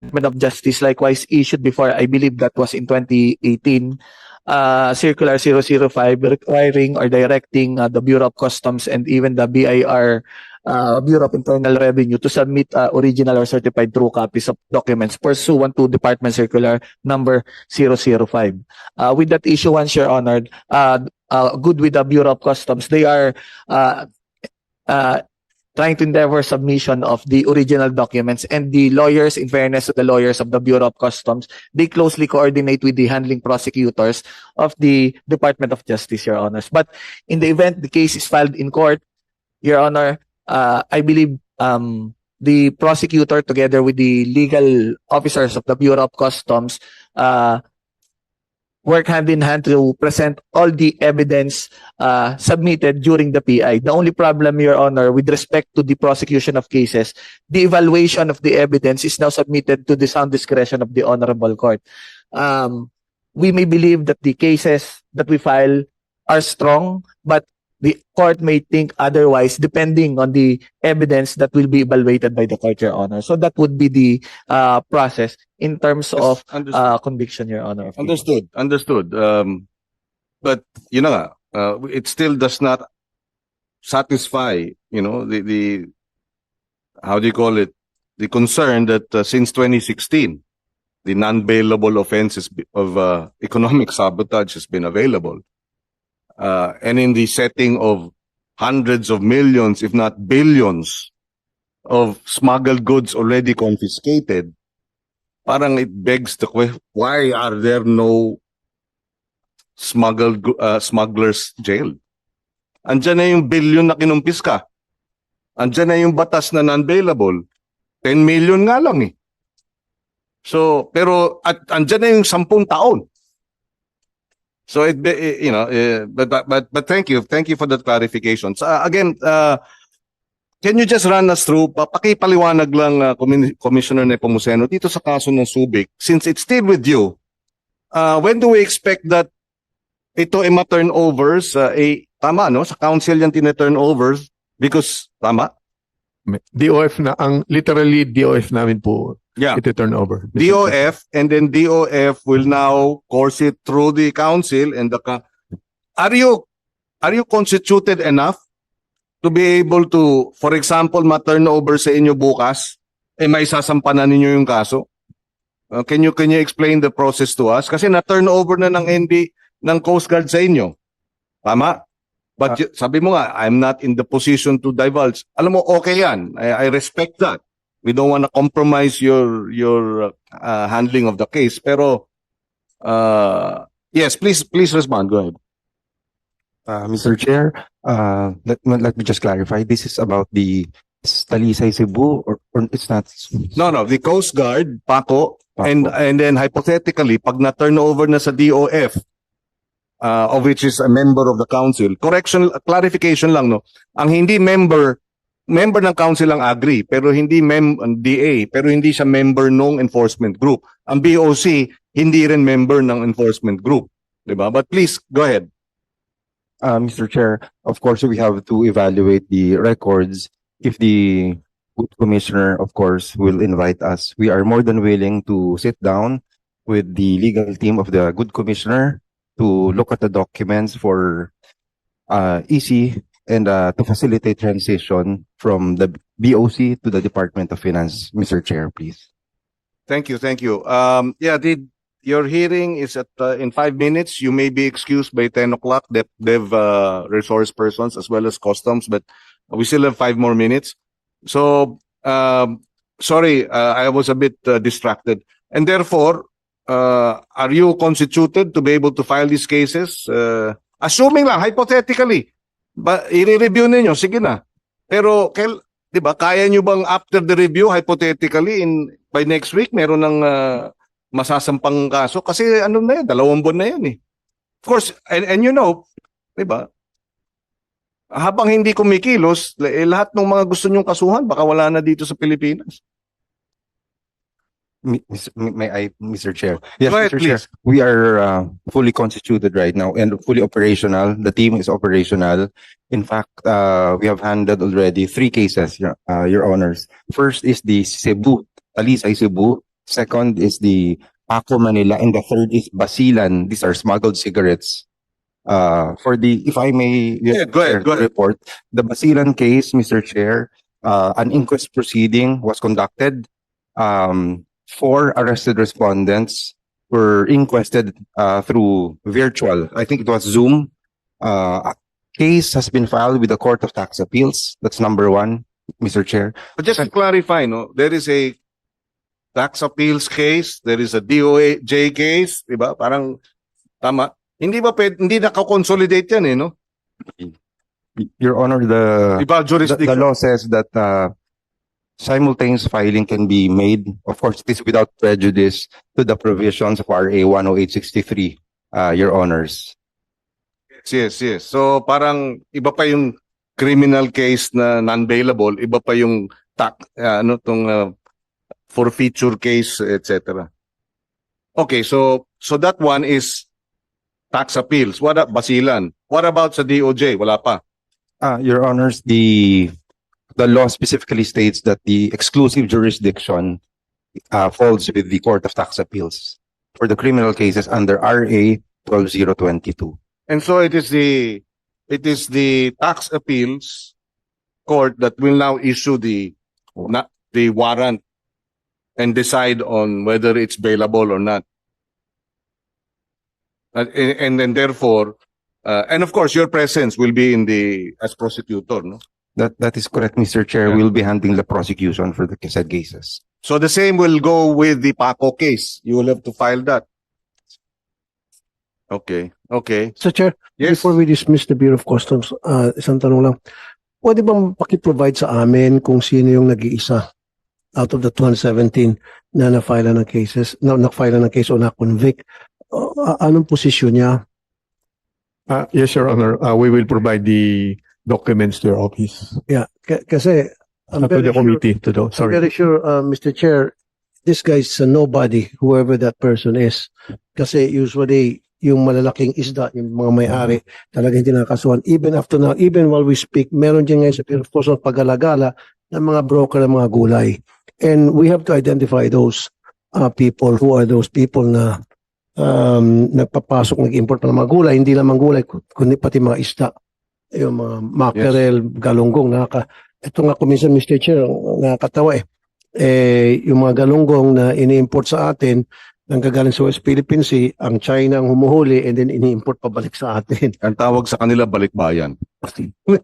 Department of Justice likewise issued before, I believe that was in 2018, uh, Circular 005 requiring or directing uh, the Bureau of Customs and even the BIR, uh, Bureau of Internal Revenue to submit uh, original or certified true copies of documents pursuant to Department Circular number 005. Uh, with that issuance, Your Honor, uh, uh, good with the Bureau of Customs, they are uh, uh, trying to endeavor submission of the original documents and the lawyers, in fairness to the lawyers of the Bureau of Customs, they closely coordinate with the handling prosecutors of the Department of Justice, Your Honors. But in the event the case is filed in court, Your Honor, uh, I believe um, the prosecutor together with the legal officers of the Bureau of Customs uh, work hand in hand to present all the evidence uh, submitted during the PI. The only problem, Your Honor, with respect to the prosecution of cases, the evaluation of the evidence is now submitted to the sound discretion of the Honorable Court. Um, we may believe that the cases that we file are strong, but the court may think otherwise depending on the evidence that will be evaluated by the court, Your Honor. So that would be the uh, process in terms Yes, of understood. uh, conviction, Your Honor. of cases. Understood, understood. Um, but you know, uh, it still does not satisfy, you know, the, the, how do you call it? The concern that uh, since 2016, the non-bailable offenses of uh, economic sabotage has been available. Uh, and in the setting of hundreds of millions, if not billions, of smuggled goods already confiscated, parang it begs the question, why are there no smuggled, uh, smugglers jailed? Andyan na yung billion na kinumpis ka. Andyan na yung batas na non-bailable. 10 million nga lang eh. So, pero at andyan na yung 10 taon. So it eh, you know, eh, but, but but but thank you. Thank you for that clarification. So uh, again, uh, can you just run us through pa- pakipaliwanag lang uh, Commi- Commissioner Nepomuceno dito sa kaso ng Subic since it's still with you. Uh, when do we expect that ito ay ma-turnovers uh, eh, tama no sa council yan tina-turnovers because tama DOF na, ang literally DOF namin po Yeah. ito turn over. DOF and then DOF will now course it through the council and the are you are you constituted enough to be able to for example ma-turn over sa inyo bukas eh may sasampanan ninyo yung kaso? Uh, can you can you explain the process to us? Kasi na-turn over na ng ND ng Coast Guard sa inyo. Tama? But y- sabi mo nga I'm not in the position to divulge. Alam mo okay yan. I, I respect that we don't want to compromise your your uh, handling of the case pero uh yes please please respond go ahead Uh, Mr. Chair, uh, let, let me just clarify. This is about the Talisay Cebu or, or it's not. no no the coast guard Paco Paco. and and then hypothetically pag na turn over na sa DOF uh, of which is a member of the council correction clarification lang no ang hindi member member ng council ang agree pero hindi mem DA pero hindi siya member ng enforcement group ang BOC hindi rin member ng enforcement group 'di ba but please go ahead Uh, Mr. Chair, of course, we have to evaluate the records. If the good commissioner, of course, will invite us, we are more than willing to sit down with the legal team of the good commissioner to look at the documents for uh, EC and uh, to facilitate transition from the BOC to the Department of Finance. Mr. Chair, please. Thank you, thank you. Um, yeah, the, your hearing is at, uh, in five minutes. You may be excused by ten o'clock, Dev, Dev, uh, resource persons as well as customs, but we still have five more minutes. So, um, sorry, uh, I was a bit uh, distracted. And therefore, uh, are you constituted to be able to file these cases? Uh, assuming lang, hypothetically, ba, i-review ninyo, sige na. Pero, kail, di ba, kaya nyo bang after the review, hypothetically, in by next week, meron ng uh, masasampang kaso? Kasi ano na yan, dalawang buwan na yan eh. Of course, and, and you know, di ba, habang hindi kumikilos, eh, lahat ng mga gusto nyong kasuhan, baka wala na dito sa Pilipinas. May I, Mr. Chair? Yes, Go ahead, Mr. Chair. We are uh, fully constituted right now and fully operational. The team is operational. In fact, uh, we have handled already three cases, Your uh, Your Honors. First is the Cebu, Talisay Cebu Second is the Paco Manila, and the third is Basilan. These are smuggled cigarettes. Uh, for the, if I may. Yeah, go ahead, go ahead. Report, the Basilan case, Mr. Chair, uh, an inquest proceeding was conducted. Um, four arrested respondents were inquested, uh, through virtual, I think it was Zoom. Uh, a case has been filed with the Court of Tax Appeals. That's number one, Mr. Chair. But just to clarify, no, there is a tax appeals case, there is a DOJ case, di ba? Parang tama. Hindi ba pwede, hindi nakakonsolidate yan eh, no? Your Honor, the, the, the law says that, uh, simultaneous filing can be made, of course, this without prejudice to the provisions of RA one oh eight sixty-three, uh, Your Honors. Yes, yes. So parang iba pa yung criminal case na non-bailable, iba pa yung tax, ano tong uh, forfeiture case, etc. Okay, so so that one is tax appeals. What about Basilan? What about sa DOJ? Wala pa. Uh, Your Honors, the, the law specifically states that the exclusive jurisdiction uh, falls with the Court of Tax Appeals for the criminal cases under RA twelve zero twenty-two. And so it is the it is the tax appeals court that will now issue the not the warrant and decide on whether it's bailable or not. And, and then therefore, uh, and of course, your presence will be in the as prosecutor, no? That, that is correct, Mr. Chair. Yeah. We'll be handling the prosecution for the said cases. So the same will go with the Paco case. You will have to file that. Okay, okay. Sir Chair, Yes. before we dismiss the Bureau of Customs, uh, isang tanong lang. Pwede bang pakiprovide sa amin kung sino yung nag-iisa out of the 217 na na-file ng cases, na na-file ng case o na-convict? Uh, anong posisyon niya? Uh, yes, Your Honor, uh, we will provide the documents to your office, Yeah, k- kasi I'm uh, to very the sure, committee, to the, I'm sorry. very sure, uh, Mr. Chair, this guy's a nobody, whoever that person is. Kasi usually, yung malalaking isda, yung mga may-ari, talaga hindi nakakasuhan. Even after now, even while we speak, meron dyan ngayon sa Customs pag-alagala ng mga broker ng mga gulay. And we have to identify those uh, people who are those people na um, nagpapasok, nag-import pa ng mga gulay, hindi lamang gulay, ku- kundi pati mga isda. Yung mga mackerel, galunggong, nakaka... Ito nga kuminsan, Mr. Chair, nakakatawa eh. Eh, yung mga galunggong na ini-import sa atin, nang gagaling sa West Philippine Sea, ang China ang humuhuli and then ini-import pabalik sa atin. Ang tawag sa kanila balikbayan.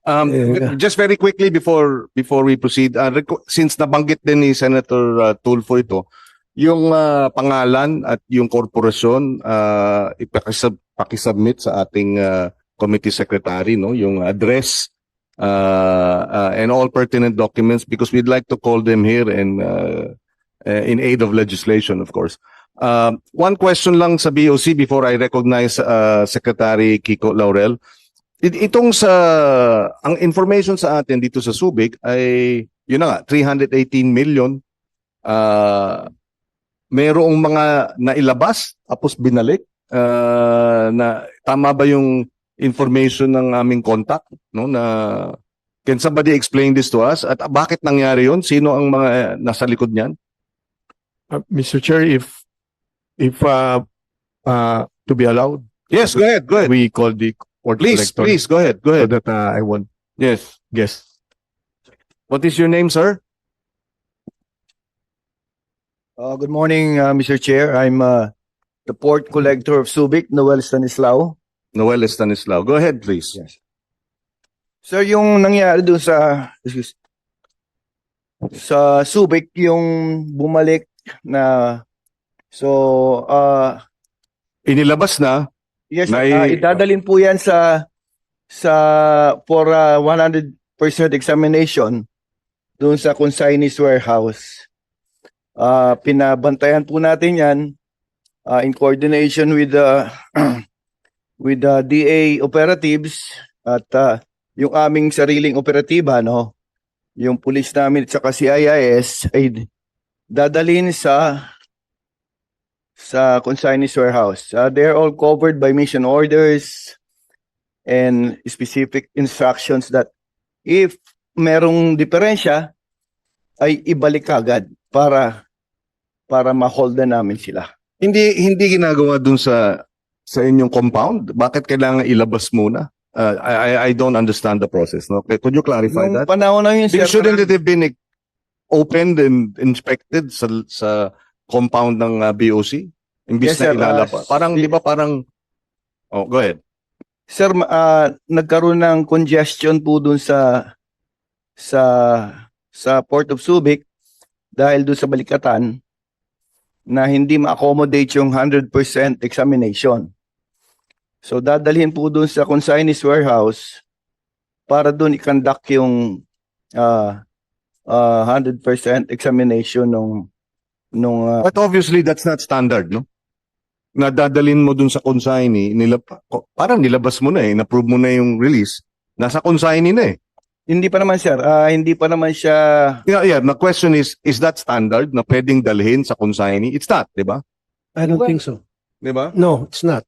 Um, Yeah. just very quickly before before we proceed, uh, since nabanggit din ni Senator uh, Tulfo ito, yung uh, pangalan at yung korporasyon uh, ipakisub pakisubmit sa ating uh, committee secretary no, yung address uh, uh, and all pertinent documents because we'd like to call them here and uh, uh, in aid of legislation of course. Um, one question lang sa BOC before I recognize uh, Secretary Kiko Laurel. It- Itong sa, ang information sa atin dito sa Subic ay, yun na nga, 318 million. Uh, merong mga nailabas, tapos binalik. Uh, na, tama ba yung information ng aming contact? No, na, can somebody explain this to us? At bakit nangyari yun? Sino ang mga eh, nasa likod niyan? Uh, Mr. Chair, if, if, uh, uh, to be allowed, Yes, go ahead, go ahead. we call the court Please, collector please, go ahead, go so ahead. that, uh, I won't Yes. guess. What is your name, sir? Uh, good morning, uh, Mr. Chair. I'm uh, the port collector of Subic, Noel Stanislao. Noel Estanislao. Go ahead, please. Yes. Sir, yung nangyari doon sa excuse, sa Subic, yung bumalik na so uh, Inilabas na, yes, May- uh, idadalin po yan sa sa for uh, 100% examination doon sa consignee's warehouse. Uh, pinabantayan po natin yan uh, in coordination with the with the DA operatives at uh, yung aming sariling operatiba no yung pulis namin at saka CIS ay dadalhin sa sa consignee's warehouse. Uh, they're all covered by mission orders and specific instructions that if merong diferensya ay ibalik agad para para ma-hold na namin sila. Hindi hindi ginagawa dun sa sa inyong compound. Bakit kailangan ilabas muna? Uh, I I don't understand the process. No, could you clarify Nung that? panahon na yun, sir, shouldn't it have been opened and inspected sa sa compound ng uh, BOC? Imbis Yes, na sir. ilalabas. Uh, parang, di ba, parang, oh, go ahead. Sir, ah, nagkaroon ng congestion po dun sa sa sa Port of Subic dahil dun sa balikatan na hindi ma-accommodate yung 100% examination. So dadalhin po dun sa consignees warehouse para dun i-conduct yung ah ah, 100% examination nung nung ah, But obviously, that's not standard, no? Nadadalin mo dun sa consignee, nilab parang nilabas mo na eh, na-prove mo na yung release. Nasa consignee na eh. hindi pa naman sir, ah, hindi pa naman siya Yeah, yeah. The question is, is that standard na pwedeng dalhin sa consignee? It's not, di ba? I don't think so. Di ba? No, it's not.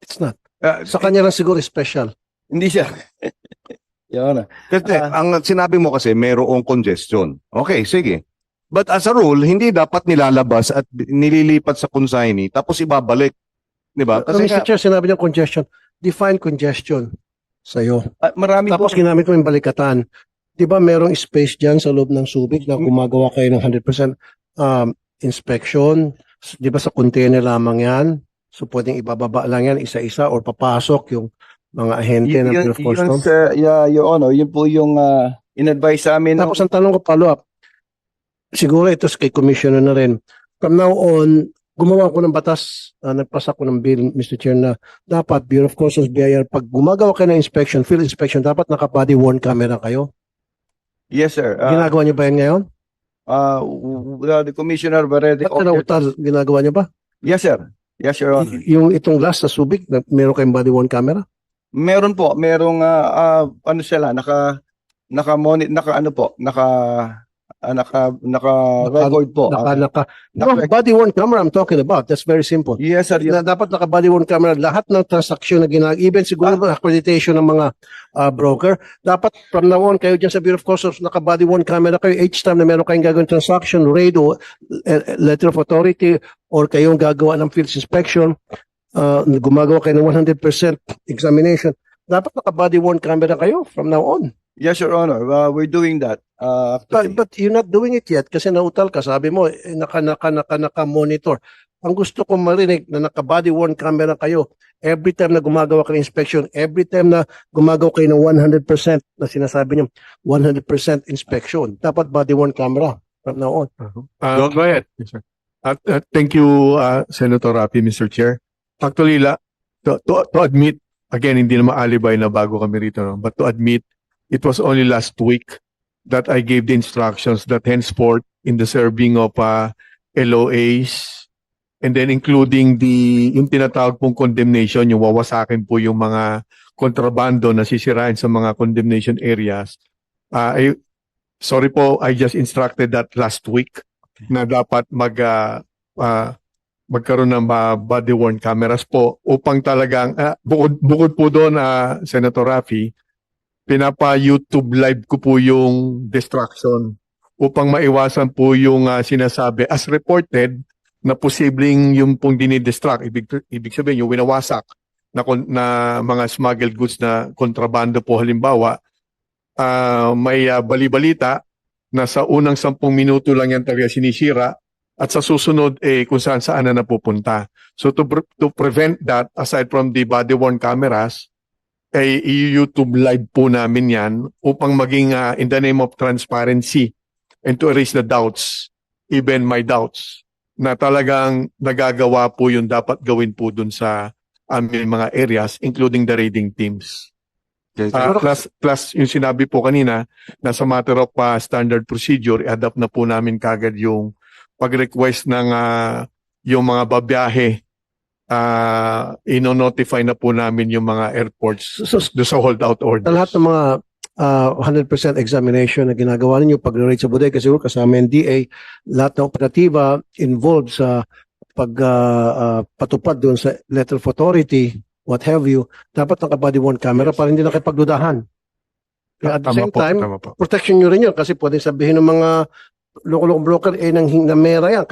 It's not. Uh, Sa kanya lang siguro special. hindi siya. Yan na. Kasi Ah. ang sinabi mo kasi mayroong congestion. Okay, sige. But as a rule, hindi dapat nilalabas at nililipat sa consignee tapos ibabalik. Di ba? Uh, Kasi Mr. nga- Chair, sinabi niya congestion. Define congestion sa'yo. Ah, marami Tapos po. ginamit ko yung balikatan. Di ba merong space dyan sa loob ng Subic na gumagawa kayo ng 100% um, inspection? S- Di ba sa container lamang yan? So pwedeng ibababa lang yan isa-isa or papasok yung mga ahente ng Bureau of yun, Customs. sir, yeah, Your Honor, yun po yung ah, in-advise sa amin. Tapos ang tanong ko follow up, siguro ito kay Commissioner na rin. From now on, gumawa ko ng batas, uh, nagpasa ko ng bill, Mr. Chair, na dapat Bureau of Customs, BIR, pag gumagawa kayo ng inspection, field inspection, dapat naka-body worn camera kayo. yes, sir. Ah, Ginagawa niyo ba yan ngayon? ah, w- the Commissioner already. Ba't na utal, ginagawa niyo ba? Yes, sir. Yes, Your Honor. Y- yung itong last sa Subic, na meron kayong body worn camera? Meron po, merong ah, ah, ano sila, naka naka monitor, naka ano po, naka ah, naka naka record po. Naka, Ah, naka, no, naka- body worn camera I'm talking about. That's very simple. yes, sir. Yes. Na, dapat naka body worn camera lahat ng transaksyon na ginagawa, even siguro Ah. accreditation ng mga ah, broker, dapat from now on kayo dyan sa Bureau of Customs, naka body worn camera kayo each time na meron kayong gagawin transaction, raid o eh, letter of authority or kayong gagawa ng field inspection, ah, gumagawa kayo ng 100% examination, dapat naka body worn camera kayo from now on. Yes, Your Honor. Ah, we're doing that. Ah, But, but you're not doing it yet kasi nautal ka. Sabi mo, eh, naka, naka, naka, naka monitor. Ang gusto kong marinig na naka body worn camera kayo every time na gumagawa kayo ng inspection, every time na gumagawa kayo ng 100% na sinasabi niyo, 100% inspection. Dapat body worn camera from now on. Uh, Go- go ahead. Yes, sir. At, uh, thank you, uh, Senator Rapi, Mr. Chair. Actually, la, to, to, to admit, again, hindi na maalibay na bago kami rito, no? but to admit, it was only last week that I gave the instructions that henceforth in the serving of uh, LOAs and then including the yung tinatawag pong condemnation, yung wawasakin po yung mga kontrabando na sisirain sa mga condemnation areas. Uh, I, sorry po, I just instructed that last week na dapat mag ah, ah, magkaroon ng ah, body worn cameras po upang talagang ah, bukod bukod po doon ah, Senator Rafi pinapa YouTube live ko po yung distraction upang maiwasan po yung ah, sinasabi as reported na posibleng yung pong dinidistract ibig ibig sabihin yung winawasak na na mga smuggled goods na kontrabando po halimbawa ah, may ah, bali-balita na sa unang sampung minuto lang yan talaga sinisira at sa susunod eh kung saan saan na napupunta. So to to prevent that aside from the body worn cameras ay i-YouTube live po namin yan upang maging ah, in the name of transparency and to erase the doubts, even my doubts, na talagang nagagawa po yung dapat gawin po dun sa aming mga areas, including the raiding teams. Ah, plus, plus yung sinabi po kanina, nasa matter of ah, standard procedure, i-adapt na po namin kagad yung pag-request ng ah, yung mga babiyahe uh, ino-notify na po namin yung mga airports So, do sa holdout orders. Sa lahat ng mga ah, 100% examination na ginagawa ninyo pag-rate sa bodega, siguro kasama yung DA, lahat ng operatiba involved sa pag ah, patupad doon sa letter of authority, what have you, dapat naka-body worn camera para hindi na kayo pagdudahan. Kaya at the same po, time, protection nyo rin yun kasi pwedeng sabihin ng mga loko-loko broker, eh, nang, nang mera yan.